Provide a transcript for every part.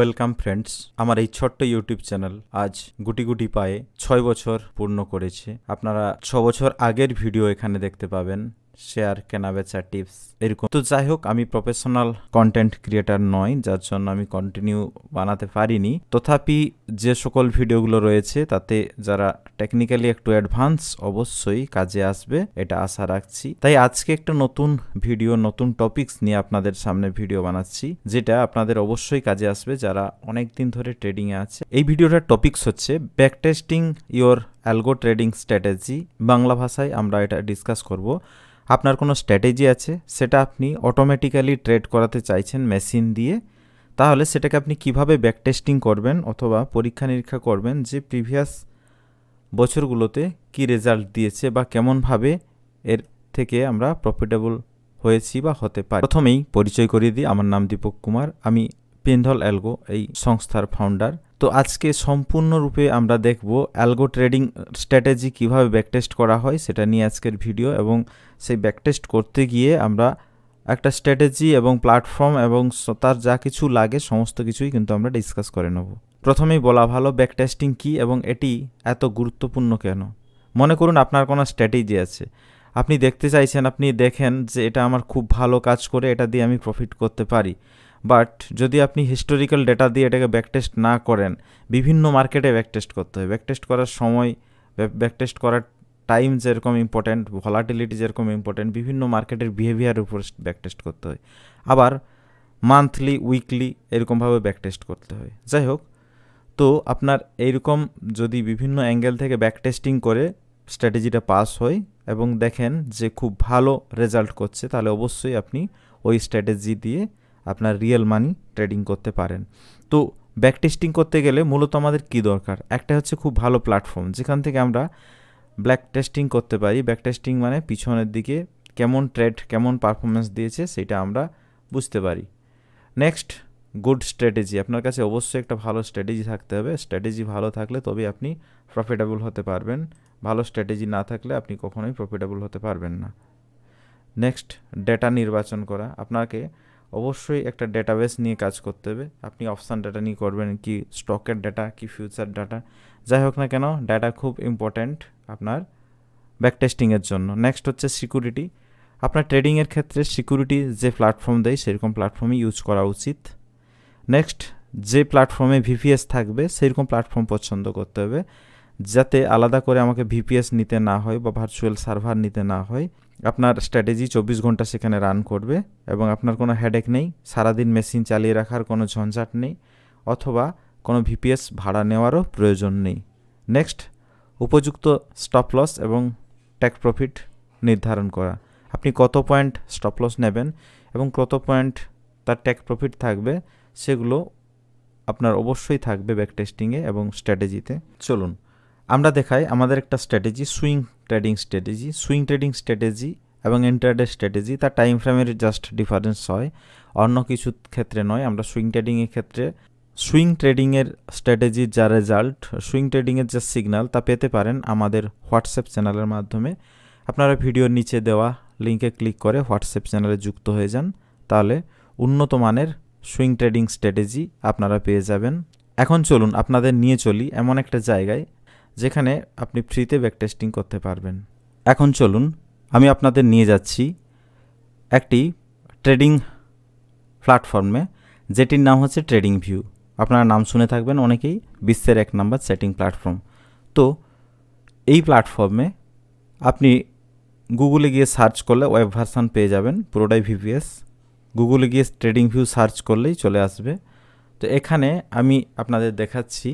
Welcome friends, আমার এই ছোট্ট ইউটিউব চ্যানেল আজ গুটি গুটি পায়ে ছয় বছর পূর্ণ করেছে। আপনারা ছ বছর আগের ভিডিও এখানে দেখতে পাবেন। শেয়ার কেনাবেচা টিপস এরকম। তো যাই হোক আমি প্রফেশনাল কন্টেন্ট ক্রিয়েটার নয় যার জন্য আমি কন্টিনিউ বানাতে পারিনি। তথাপি যে সকল ভিডিওগুলো রয়েছে, তাতে যারা টেকনিক্যালি একটু অ্যাডভান্স অবশ্যই কাজে আসবে, এটা আশা রাখছি। তাই আজকে একটা নতুন ভিডিও নতুন টপিকস নিয়ে আপনাদের সামনে ভিডিও বানাচ্ছি, যেটা আপনাদের অবশ্যই কাজে আসবে যারা অনেক দিন ধরে ট্রেডিং এ আছে। এই ভিডিওটার টপিকস হচ্ছে back testing your algo trading strategy Bangla ভাষায় আমরা এটা ডিসকাস করব। আপনার কোনো স্ট্র্যাটেজি আছে? সেটা আপনি অটোমেটিক্যালি ট্রেড করাতে চাইছেন মেশিন দিয়ে। তাহলে সেটাকে আপনি কীভাবে ব্যাক টেস্টিং করবেন অথবা পরীক্ষা নিরীক্ষা করবেন যে প্রিভিয়াস বছরগুলোতে কি রেজাল্ট দিয়েছে বা কেমনভাবে এর থেকে আমরা প্রফিটেবল হয়েছি বা হতে পারি? প্রথমেই পরিচয় করিয়ে দিই। আমার নাম দীপক কুমার। আমি পেন্ধল অ্যালগো, এই সংস্থার ফাউন্ডার তো আজকে সম্পূর্ণরূপে আমরা দেখব অ্যালগো ট্রেডিং স্ট্র্যাটেজি কীভাবে ব্যাকটেস্ট করা হয় সেটা নিয়ে আজকের ভিডিও এবং সেই ব্যাকটেস্ট করতে গিয়ে আমরা একটা স্ট্র্যাটেজি এবং প্ল্যাটফর্ম এবং তার যা কিছু লাগে সমস্ত কিছুই কিন্তু আমরা ডিসকাস করে নেব। প্রথমেই বলা ভালো ব্যাকটেস্টিং কী এবং এটি এত গুরুত্বপূর্ণ কেন? মনে করুন আপনার কোনো স্ট্র্যাটেজি আছে। আপনি দেখতে চাইছেন, আপনি দেখেন যে এটা আমার খুব ভালো কাজ করে, এটা দিয়ে আমি প্রফিট করতে পারি। বাট যদি আপনি হিস্টোরিক্যাল ডেটা দিয়ে এটাকে ব্যাকটেস্ট না করেন, বিভিন্ন মার্কেটে ব্যাকটেস্ট করতে হয়। ব্যাকটেস্ট করার সময় ব্যাকটেস্ট করার টাইম যেরকম ইম্পর্ট্যান্ট ভলাটিলিটি যেরকম ইম্পর্ট্যান্ট বিভিন্ন মার্কেটের বিহেভিয়ারের উপর ব্যাকটেস্ট করতে হয়। আবার মান্থলি উইকলি এরকমভাবে ব্যাকটেস্ট করতে হয়। যাই হোক, তো আপনার এইরকম যদি বিভিন্ন অ্যাঙ্গেল থেকে ব্যাক টেস্টিং করে স্ট্র্যাটেজিটা পাস হয় এবং দেখেন যে খুব ভালো রেজাল্ট করছে, তাহলে অবশ্যই আপনি ওই স্ট্র্যাটেজি দিয়ে আপনার রিয়েল মানি ট্রেডিং করতে পারেন। তো ব্যাক টেস্টিং করতে গেলে মূলত আমাদের কি দরকার? একটা হচ্ছে খুব ভালো প্ল্যাটফর্ম যেখান থেকে আমরা ব্ল্যাক টেস্টিং করতে পারি। ব্যাক টেস্টিং মানে পিছনের দিকে কেমন ট্রেড কেমন পারফরমেন্স দিয়েছে সেটা আমরা বুঝতে পারি। নেক্সট গুড স্ট্র্যাটেজি আপনার কাছে অবশ্যই একটা ভালো স্ট্র্যাটেজি থাকতে হবে। স্ট্র্যাটেজি ভালো থাকলে তবে আপনি প্রফিটেবল হতে পারবেন। ভালো স্ট্র্যাটেজি না থাকলে আপনি কখনোই প্রফিটেবল হতে পারবেন না। নেক্সট ডেটা নির্বাচন করা। আপনাকে অবশ্যই একটা ডেটাবেস নিয়ে কাজ করতে হবে। আপনি অপশান ডেটা নিয়ে করবেন, কি স্টকের ডেটা কি ফিউচার ডাটা যাই হোক না কেন ডাটা খুব ইম্পর্ট্যান্ট আপনার ব্যাক টেস্টিংয়ের জন্য। নেক্সট হচ্ছে সিকিউরিটি আপনার ট্রেডিংয়ের ক্ষেত্রে সিকিউরিটি যে প্ল্যাটফর্ম দেয়, সেরকম প্ল্যাটফর্মই ইউজ করা উচিত। নেক্সট যে প্ল্যাটফর্মে ভিপিএস থাকবে, সেরকম প্ল্যাটফর্ম পছন্দ করতে হবে। যাতে আলাদা করে আমাকে ভিপিএস নিতে না হয় বা ভার্চুয়াল সার্ভার নিতে না হয়। আপনার স্ট্র্যাটেজি চব্বিশ ঘণ্টা সেখানে রান করবে এবং আপনার কোনো হেডেক নেই। সারাদিন মেশিন চালিয়ে রাখার কোনো ঝঞ্ঝাট নেই। অথবা কোনো ভিপিএস ভাড়া নেওয়ারও প্রয়োজন নেই। নেক্সট উপযুক্ত স্টপ লস এবং ট্যাক প্রফিট নির্ধারণ করা। আপনি কত পয়েন্ট স্টপ লস নেবেন এবং কত পয়েন্ট তার ট্যাক প্রফিট থাকবে সেগুলো আপনার অবশ্যই থাকবে ব্যাক টেস্টিংয়ে এবং স্ট্র্যাটেজিতে চলুন, আমরা দেখাই আমাদের একটা strategy swing trading strategy swing trading strategy এবং ইন্টারডে স্ট্র্যাটেজি তার টাইম ফ্রেমের জাস্ট ডিফারেন্স হয়। অন্য কিছু ক্ষেত্রে নয়, আমরা সুইং ট্রেডিংয়ের ক্ষেত্রে সুইং ট্রেডিংয়ের স্ট্র্যাটেজির যা রেজাল্ট, সুইং ট্রেডিংয়ের যে সিগন্যাল তা পেতে পারেন আমাদের হোয়াটসঅ্যাপ চ্যানেলের মাধ্যমে। আপনারা ভিডিওর নিচে দেওয়া লিঙ্কে ক্লিক করে হোয়াটসঅ্যাপ চ্যানেলে যুক্ত হয়ে যান, তাহলে উন্নত মানের সুইং ট্রেডিং স্ট্র্যাটেজি আপনারা পেয়ে যাবেন। এখন চলুন আপনাদের নিয়ে চলি এমন একটা জায়গায় যেখানে আপনি ফ্রিতে ব্যাক টেস্টিং করতে পারবেন। এখন চলুন আমি আপনাদের নিয়ে যাচ্ছি একটি ট্রেডিং প্ল্যাটফর্মে, যেটির নাম হচ্ছে ট্রেডিং ভিউ। আপনারা নাম শুনে থাকবেন অনেকেই, বিশ্বের এক নাম্বার সেটিং প্ল্যাটফর্ম। তো, এই প্ল্যাটফর্মে আপনি গুগলে গিয়ে সার্চ করলে ওয়েব ভার্সান পেয়ে যাবেন, পুরোটাই ভিভিএস। গুগলে গিয়ে ট্রেডিং ভিউ সার্চ করলেই চলে আসবে। তো এখানে আমি আপনাদের দেখাচ্ছি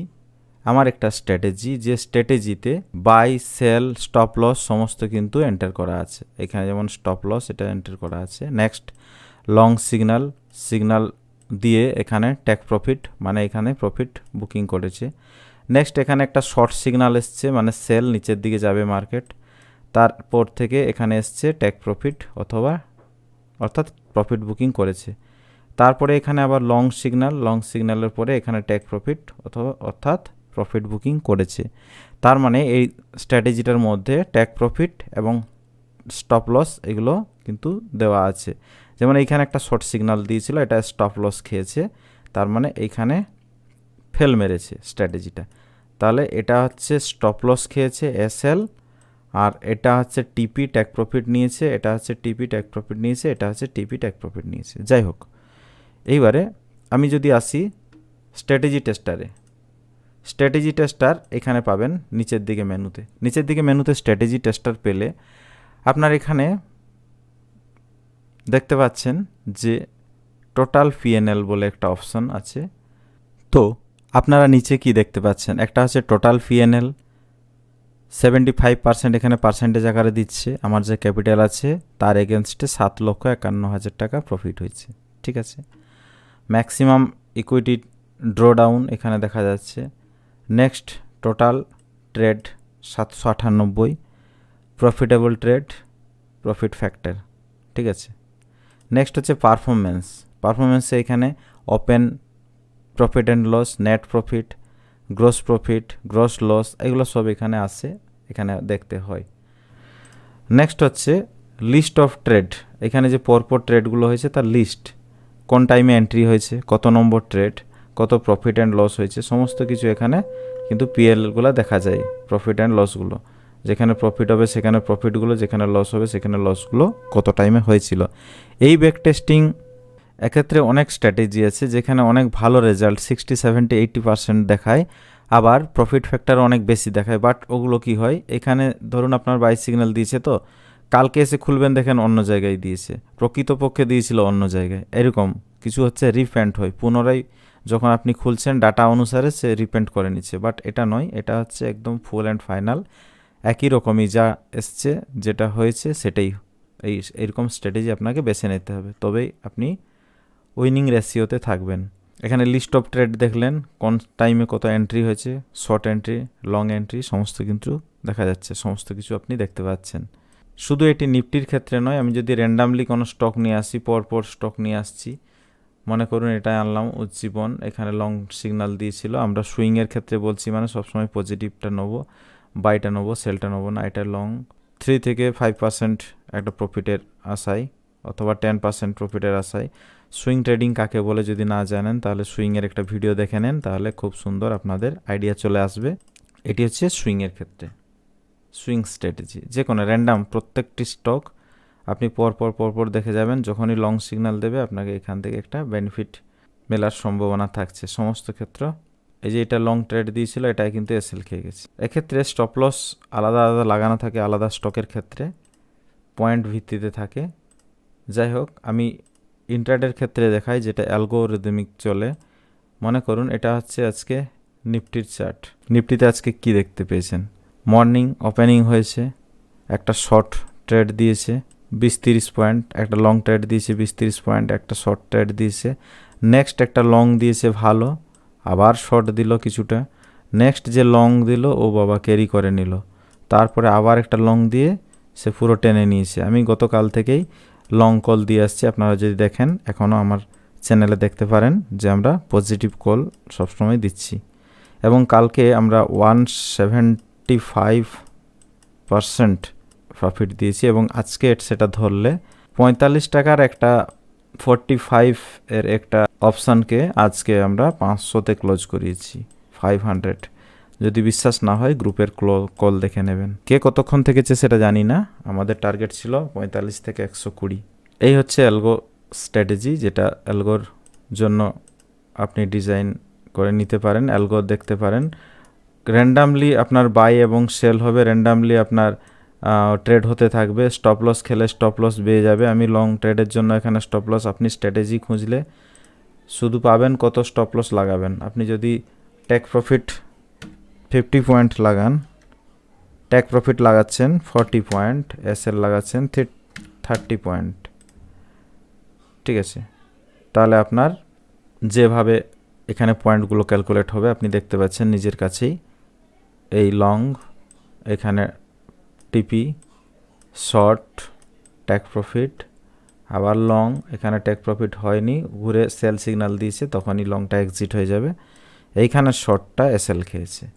আমার একটা স্ট্র্যাটেজি, যে স্ট্র্যাটেজিতে বাই, সেল, স্টপ লস সমস্ত কিন্তু এন্টার করা আছে। এখানে যেমন স্টপ লস, এটা এন্টার করা আছে। নেক্সট, লং সিগন্যাল সিগন্যাল দিয়ে এখানে ট্যাক প্রফিট মানে এখানে প্রফিট বুকিং করেছে। নেক্সট এখানে একটা শর্ট সিগন্যাল এসছে মানে সেল নিচের দিকে যাবে মার্কেট তারপর থেকে এখানে এসছে ট্যাক প্রফিট অথবা, অর্থাৎ প্রফিট বুকিং করেছে। তারপরে এখানে আবার লং সিগন্যাল লং সিগন্যালের পরে এখানে ট্যাক প্রফিট অথবা, অর্থাৎ প্রফিট বুকিং করেছে। তার মানে এই স্ট্র্যাটেজিটার মধ্যে ট্যাক প্রফিট এবং স্টপ লস এগুলো কিন্তু দেওয়া আছে। যেমন এইখানে একটা শর্ট সিগনাল দিয়েছিল, এটা স্টপ লস খেয়েছে, তার মানে এইখানে ফেল মেরেছে স্ট্র্যাটেজিটা তাহলে এটা হচ্ছে স্টপ লস খেয়েছে এসএল আর এটা হচ্ছে টিপি ট্যাক প্রফিট নিয়েছে, এটা হচ্ছে টিপি ট্যাক প্রফিট নিয়েছে, এটা হচ্ছে টিপি ট্যাক প্রফিট নিয়েছে। যাই হোক, এইবারে আমি যদি আসি স্ট্র্যাটেজি টেস্টারে স্ট্র্যাটেজি টেস্টার এখানে পাবেন নিচের দিকে মেনুতে নিচের দিকে মেনুতে স্ট্র্যাটেজি টেস্টার পেলে আপনার এখানে দেখতে পাচ্ছেন যে টোটাল পিএনএল বলে একটা অপশন আছে। তো আপনারা নিচে কি দেখতে পাচ্ছেন? একটা হচ্ছে total PNL seventy five percent এখানে পার্সেন্টেজ আকারে দিচ্ছে। আমার যে ক্যাপিটাল আছে, তার এগেনস্টে সাত লক্ষ একান্ন হাজার টাকা প্রফিট হয়েছে। ঠিক আছে? ম্যাক্সিমাম ইকুইটি ড্রোডাউন এখানে দেখা যাচ্ছে। নেক্সট টোটাল ট্রেড সাতশো আটানব্বই। প্রফিটেবল ট্রেড প্রফিট ফ্যাক্টর ঠিক আছে? নেক্সট হচ্ছে পারফরমেন্স পারফরমেন্সে এখানে open profit and loss net profit gross profit gross loss এগুলো সব এখানে আসে এখানে দেখতে হয়। নেক্সট হচ্ছে লিস্ট অফ ট্রেড এখানে যে পরপর ট্রেডগুলো হয়েছে তার লিস্ট কোন টাইমে এন্ট্রি হয়েছে, কত নম্বর ট্রেড কত প্রফিট অ্যান্ড লস হয়েছে, সমস্ত কিছু এখানে কিন্তু পিএলগুলো দেখা যায় প্রফিট অ্যান্ড লসগুলো যেখানে প্রফিট হবে, সেখানে প্রফিটগুলো যেখানে লস হবে, সেখানে লসগুলো কত টাইমে হয়েছিল। এই ব্যাক টেস্টিং এক্ষেত্রে অনেক স্ট্র্যাটেজি আছে, যেখানে অনেক ভালো result sixty seventy eighty percent দেখায়। আবার প্রফিট ফ্যাক্টর অনেক বেশি দেখায় বাট ওগুলো কি হয়? এখানে ধরুন আপনার বাই সিগন্যাল দিয়েছে তো, কালকে এসে খুলবেন, দেখেন অন্য জায়গায় দিয়েছে। প্রকৃতপক্ষে দিয়েছিল অন্য জায়গায়। এরকম কিছু হচ্ছে রিফ্যান্ড হয়। পুনরায় যখন আপনি খুলছেন ডাটা অনুসারে সে রিপেন্ট করে নিচ্ছে। বাট এটা নয়, এটা হচ্ছে একদম ফুল অ্যান্ড ফাইনাল একই রকমই যা এসছে, যেটা হয়েছে সেটাই এই এরকম স্ট্র্যাটেজি আপনাকে বেছে নিতে হবে। তবেই আপনি উইনিং রেশিওতে থাকবেন। এখানে লিস্ট অফ ট্রেড দেখলেন, কোন টাইমে কত এন্ট্রি হয়েছে শর্ট এন্ট্রি লং এন্ট্রি সমস্ত কিন্তু দেখা যাচ্ছে, সমস্ত কিছু আপনি দেখতে পাচ্ছেন। শুধু এটি নিফটির ক্ষেত্রে নয়, আমি যদি র্যান্ডামলি কোনো স্টক নিয়ে আসি পর পর স্টক নিয়ে আসছি, মনে করুন এটাই আনলাম উজ্জীবন, এখানে লং সিগনাল দিয়েছিল, আমরা সুইংয়ের ক্ষেত্রে বলছি মানে সবসময় পজিটিভটা নেব। বাইটা নেব, সেলটা নেব না এটা লং। থ্রি থেকে ফাইভ পার্সেন্ট একটা প্রফিটের আশায়, অথবা টেন পার্সেন্ট প্রফিটের আশায়। সুইং ট্রেডিং কাকে বলে যদি না জানেন, তাহলে সুইংয়ের একটা ভিডিও দেখে নেন, তাহলে খুব সুন্দর আপনাদের আইডিয়া চলে আসবে। এটি হচ্ছে সুইংয়ের ক্ষেত্রে। সুইং স্ট্র্যাটেজি যে কোনো র্যান্ডাম প্রত্যেকটি স্টক আপনি পর পর পর পর দেখে যাবেন, যখনই লং সিগন্যাল দেবে, আপনাকে এখান থেকে একটা বেনিফিট মেলার সম্ভাবনা থাকছে। সমস্ত ক্ষেত্র এই যে এটা লং ট্রেড দিয়েছিল, এটাই কিন্তু এসএল খেয়ে গেছে। এক্ষেত্রে স্টপ লস আলাদা আলাদা লাগানো থাকে, আলাদা স্টকের ক্ষেত্রে পয়েন্ট ভিত্তিতে থাকে। যাই হোক, আমি ইন্টারডের ক্ষেত্রে দেখাই যেটা অ্যালগোরিদমিক চলে। মনে করুন, এটা হচ্ছে আজকে নিফটির চার্ট নিফটিতে আজকে কি দেখতে পেয়েছেন? মর্নিং ওপেনিং হয়েছে, একটা শর্ট ট্রেড দিয়েছে, বিশ তিরিশ পয়েন্ট একটা লং ট্রেড দিয়েছে, বিশ তিরিশ পয়েন্ট একটা শর্ট ট্রেড দিয়েছে। নেক্সট একটা লং দিয়েছে, ভালো। আবার শর্ট দিল কিছুটা। নেক্সট যে লং দিল, ও বাবা ক্যারি করে নিল। তারপরে আবার একটা লং দিয়ে সে পুরো টেনে নিয়েছে। আমি গতকাল থেকেই লং কল দিয়ে আসছি, আপনারা যদি দেখেন এখনও আমার চ্যানেলে দেখতে পারেন যে আমরা পজিটিভ কল সবসময় দিচ্ছি। এবং কালকে আমরা one seventy five percent profit দিয়েছি এবং আজকে সেটা ধরলে পঁয়তাল্লিশ টাকার একটা ফোরটি ফাইভ এর একটা অপশানকে আজকে আমরা পাঁচশোতে ক্লোজ করিয়েছি ফাইভ হান্ড্রেড যদি বিশ্বাস না হয়, গ্রুপের কল দেখে নেবেন। কে কতক্ষণ থেকেছে সেটা জানি না, আমাদের টার্গেট ছিল পঁয়তাল্লিশ থেকে একশো কুড়ি। এই হচ্ছে অ্যালগো স্ট্র্যাটেজি, যেটা অ্যালগোর জন্য আপনি ডিজাইন করে নিতে পারেন, অ্যালগো দেখতে পারেন। র্যান্ডামলি আপনার বাই এবং সেল হবে, র্যান্ডামলি আপনার ট্রেড হতে থাকবে। স্টপ লস খেলে স্টপ লস বেয়ে যাবে। আমি লং ট্রেডের জন্য এখানে স্টপ লস, আপনি স্ট্র্যাটেজি খুঁজলে শুধু পাবেন কত স্টপ লস লাগাবেন। আপনি যদি টেক প্রফিট ফিফটি পয়েন্ট লাগান টেক প্রফিট লাগাচ্ছেন ফর্টি পয়েন্ট এস এল লাগাচ্ছেন থার্টি পয়েন্ট ঠিক আছে? তাহলে আপনার যেভাবে এখানে পয়েন্টগুলো ক্যালকুলেট হবে, আপনি দেখতে পাচ্ছেন নিজের কাছেই এই লং এখানে টিপি শর্ট ট্যাক প্রফিট আবার লং এখানে ট্যাক প্রফিট হয়নি, ঘুরে সেল সিগনাল দিয়েছে, তখনই লংটা এক্সিট হয়ে যাবে। এইখানে শর্টটা এসএল খেয়েছে।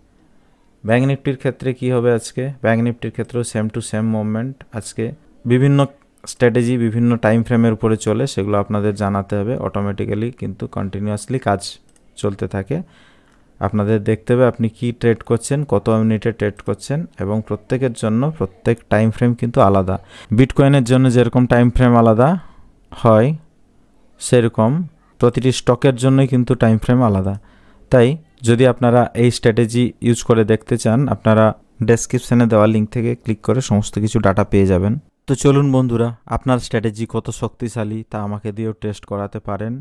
ব্যাঙ্ক নিফটির ক্ষেত্রে কি হবে আজকে? ব্যাঙ্ক নিফটির ক্ষেত্রেও সেম টু সেম মুভমেন্ট আজকে। বিভিন্ন স্ট্র্যাটেজি বিভিন্ন টাইম ফ্রেমের উপরে চলে, সেগুলো আপনাদের জানাতে হবে। অটোমেটিক্যালি কিন্তু কন্টিনিউয়াসলি কাজ চলতে থাকে। আপনাদের দেখতে হবে আপনি কি ট্রেড করছেন, কত মিনিটে ট্রেড করছেন এবং প্রত্যেকের জন্য প্রত্যেক টাইম ফ্রেম কিন্তু আলাদা। বিটকয়েনের জন্য যেরকম টাইম ফ্রেম আলাদা হয়, সেরকম প্রতিটি স্টকের জন্যই কিন্তু টাইম ফ্রেম আলাদা। তাই যদি আপনারা এই স্ট্র্যাটেজি ইউজ করে দেখতে চান, আপনারা ডেসক্রিপশানে দেওয়া লিঙ্ক থেকে ক্লিক করে সমস্ত কিছু ডাটা পেয়ে যাবেন। তো চলুন বন্ধুরা, আপনার স্ট্র্যাটেজি কত শক্তিশালী তা আমাকে দিয়েও টেস্ট করাতে পারেন।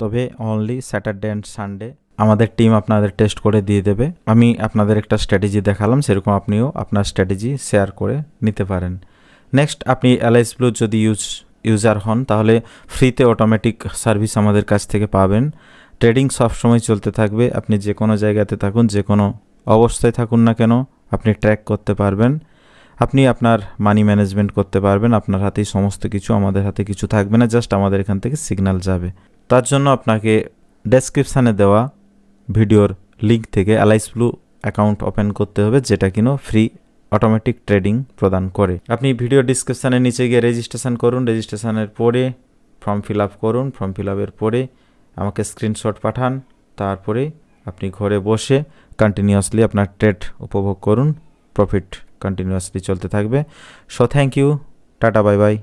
তবে অনলি স্যাটারডে অ্যান্ড সানডে আমাদের টিম আপনাদের টেস্ট করে দিয়ে দেবে। আমি আপনাদের একটা স্ট্র্যাটেজি দেখালাম, সেরকম আপনিও আপনার স্ট্র্যাটেজি শেয়ার করে নিতে পারেন। নেক্সট আপনি এলআইস ব্লু যদি ইউজ ইউজার হন, তাহলে ফ্রিতে অটোমেটিক সার্ভিস আমাদের কাছ থেকে পাবেন। ট্রেডিং সবসময় চলতে থাকবে, আপনি যে কোনো জায়গাতে থাকুন, যে কোনো অবস্থায় থাকুন না কেন, আপনি ট্র্যাক করতে পারবেন। আপনি আপনার মানি ম্যানেজমেন্ট করতে পারবেন, আপনার হাতেই সমস্ত কিছু, আমাদের হাতে কিছু থাকবে না জাস্ট আমাদের এখান থেকে সিগন্যাল যাবে। তার জন্য আপনাকে ডেসক্রিপশানে দেওয়া ভিডিওর লিঙ্ক থেকে অ্যালাইস ব্লু অ্যাকাউন্ট ওপেন করতে হবে, যেটা কিনা ফ্রি অটোমেটিক ট্রেডিং প্রদান করে। আপনি ভিডিও ডিসক্রিপশানের নিচে গিয়ে রেজিস্ট্রেশন করুন রেজিস্ট্রেশনের পরে ফর্ম ফিল আপ করুন ফর্ম ফিল আপের পরে আমাকে স্ক্রিনশট পাঠান, তারপরে আপনি ঘরে বসে কন্টিনিউয়াসলি আপনার ট্রেড উপভোগ করুন প্রফিট কন্টিনিউয়াসলি চলতে থাকবে। So thank you tata bye bye